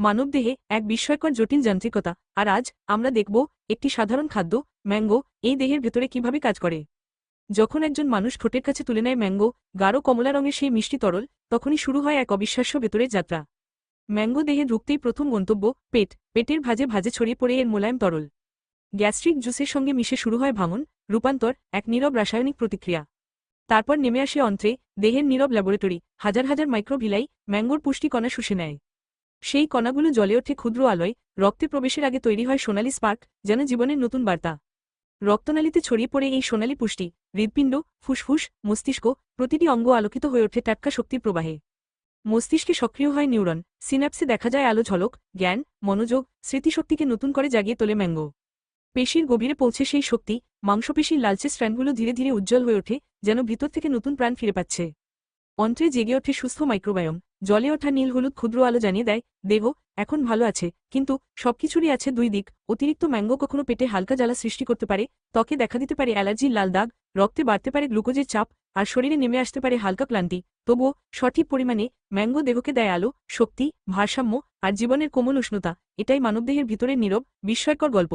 মানবদেহে এক বিস্ময়কর জটিল যান্ত্রিকতা। আর আজ আমরা দেখব একটি সাধারণ খাদ্য, ম্যাঙ্গো, এই দেহের ভেতরে কীভাবে কাজ করে। যখন একজন মানুষ ঠোঁটের কাছে তুলে নেয় ম্যাঙ্গো, গাঢ় কমলা রঙের সেই মিষ্টি তরল, তখনই শুরু হয় এক অবিশ্বাস্য ভেতরের যাত্রা। ম্যাঙ্গো দেহে ঢুকতেই প্রথম গন্তব্য পেট, পেটের ভাজে ভাজে ছড়িয়ে পড়ে এর মোলায়েম তরল। গ্যাস্ট্রিক জুসের সঙ্গে মিশে শুরু হয় ভাঙন, রূপান্তর, এক নীরব রাসায়নিক প্রতিক্রিয়া। তারপর নেমে আসে অন্ত্রে, দেহের নীরব ল্যাবরেটরি, হাজার হাজার মাইক্রোভিলাই ম্যাঙ্গোর পুষ্টিকণা শুষে নেয়। সেই কণাগুলো জলে ওঠে ক্ষুদ্র আলোয়, রক্তে প্রবেশের আগে তৈরি হয় সোনালি স্পার্ক, যেন জীবনের নতুন বার্তা। রক্তনালীতে ছড়িয়ে পড়ে এই সোনালি পুষ্টি হৃদপিণ্ড ফুসফুস, মস্তিষ্ক, প্রতিটি অঙ্গ আলোকিত হয়ে ওঠে টাটকা শক্তির প্রবাহে। মস্তিষ্কে সক্রিয় হয় নিউরন সিনাপসে দেখা যায় আলো ঝলক, জ্ঞান, মনোযোগ, স্মৃতিশক্তিকে নতুন করে জাগিয়ে তোলে ম্যাঙ্গো। পেশির গভীরে পৌঁছে সেই শক্তি, মাংসপেশির লালচে স্ট্র্যান্ডগুলো ধীরে ধীরে উজ্জ্বল হয়ে ওঠে, যেন ভিতর থেকে নতুন প্রাণ ফিরে পাচ্ছে। অন্ত্রে জেগে ওঠে সুস্থ মাইক্রোবায়ম জলে ওঠা নীল হলুদ ক্ষুদ্র আলো জানিয়ে দেয়, দেহ, এখন ভালো আছে, কিন্তু সবকিছুরই আছে দুই দিক। অতিরিক্ত ম্যাঙ্গো কখনো পেটে হালকা জ্বালা সৃষ্টি করতে পারে, ত্বকে দেখা দিতে পারে অ্যালার্জির লাল দাগ, রক্তে বাড়তে পারে গ্লুকোজের চাপ, আর শরীরে নেমে আসতে পারে হালকা ক্লান্তি। তবুও সঠিক পরিমাণে ম্যাঙ্গো দেহকে দেয় আলো, শক্তি, ভারসাম্য, আর জীবনের কোমল উষ্ণতা। এটাই মানবদেহের ভিতরের নীরব, বিস্ময়কর গল্প।